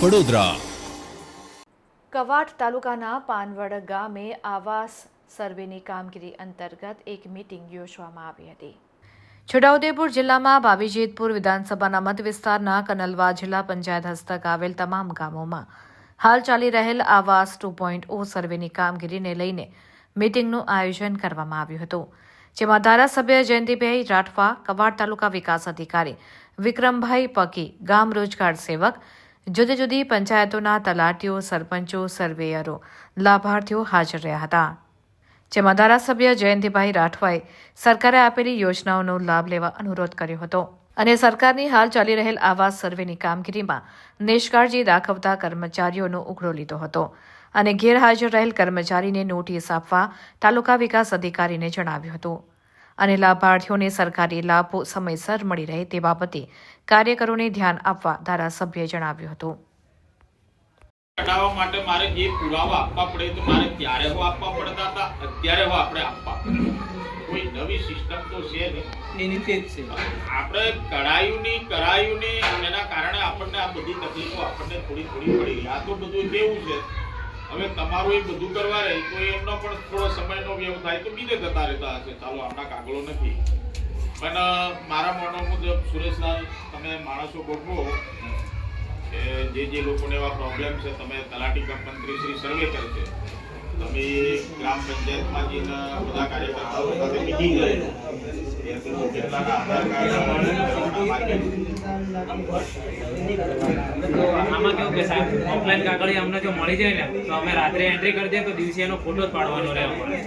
વડોદરા કવાંટ તાલુકાના પાનવડ ગામે આવાસ સર્વેની કામગીરી અંતર્ગત એક મીટિંગ યોજવામાં આવી હતી. છોટાઉદેપુર જિલ્લામાં ભાભીજેતપુર વિધાનસભાના મત વિસ્તારના કનલવા જિલ્લા પંચાયત હસ્તક આવેલ તમામ ગામોમાં હાલ ચાલી રહેલ આવાસ ટુ પોઈન્ટ ઓ સર્વેની કામગીરીને લઈને મીટિંગનું આયોજન કરવામાં આવ્યું હતું. જેમાં ધારાસભ્ય જયંતિભાઈ રાઠવા, કવાડ તાલુકા વિકાસ અધિકારી વિક્રમભાઈ પકી, ગામ રોજગાર સેવક, જુદી જુદી પંચાયતોના તલાટીઓ, સરપંચો, સર્વેયરો, લાભાર્થીઓ હાજર રહ્યા હતા. જેમાં ધારાસભ્ય જયંતિભાઈ રાઠવાએ સરકારે આપેલી યોજનાઓનો લાભ લેવા અનુરોધ કર્યો હતો અને સરકારની હાલ ચાલી રહેલ આવાસ સર્વેની કામગીરીમાં નિષ્કાળજી દાખવતા કર્મચારીઓનો ઉઘડો લીધો હતો. અને ગેરહાજર રહેલ કર્મચારીને નોટિસ આપવા તાલુકા વિકાસ અધિકારીને જણાવ્યું હતું. અને લાભાર્થીઓને સરકારી લાભો સમયસર મળી રહે તે બાબતે કાર્યકરોને ધ્યાન આપવા ધારાસભ્યએ જણાવ્યું હતું. માટે મારે જે પુરાવા આપવા પડે તો મારે ત્યારે હો આપવા પડતા હતા અત્યારે હો આપણે આપવા કોઈ નવી સિસ્ટમ તો છે નહીં. એની તે જ છે. આપણે કઢાયું નહીં કરાયું નહીં એના કારણે આપણને આ બધી તકલીફો આપણને થોડી થોડી પડી. આ તો બધું કેવું છે? હવે તમારું એ બધું કરવા રહે, તો એમનો પણ થોડો સમયનો વ્યવ થાય તો બીજે જતા રહેતા હશે. ચાલો, આપણા કાગળો નથી. પણ મારા મોનો મુજબ, સુરેશલાલ, તમે માણસો ગોઠવો કે જે જે લોકોને એવા પ્રોબ્લેમ છે, તમે તલાટી કમ મંત્રી શ્રી સર્વે કરશે. તમે ગ્રામ પંચાયતમાં જઈને બધા કાર્યકર્તાઓ સાથે મીટિંગ લે. એ તો આમાં કેવું ઓફલાઈન કાગળી અમને જો મળી જાય ને, તો અમે રાત્રે એન્ટ્રી કરી દઈએ, તો દિવસે એનો ફોટો જ પાડવાનો રહે અમારે.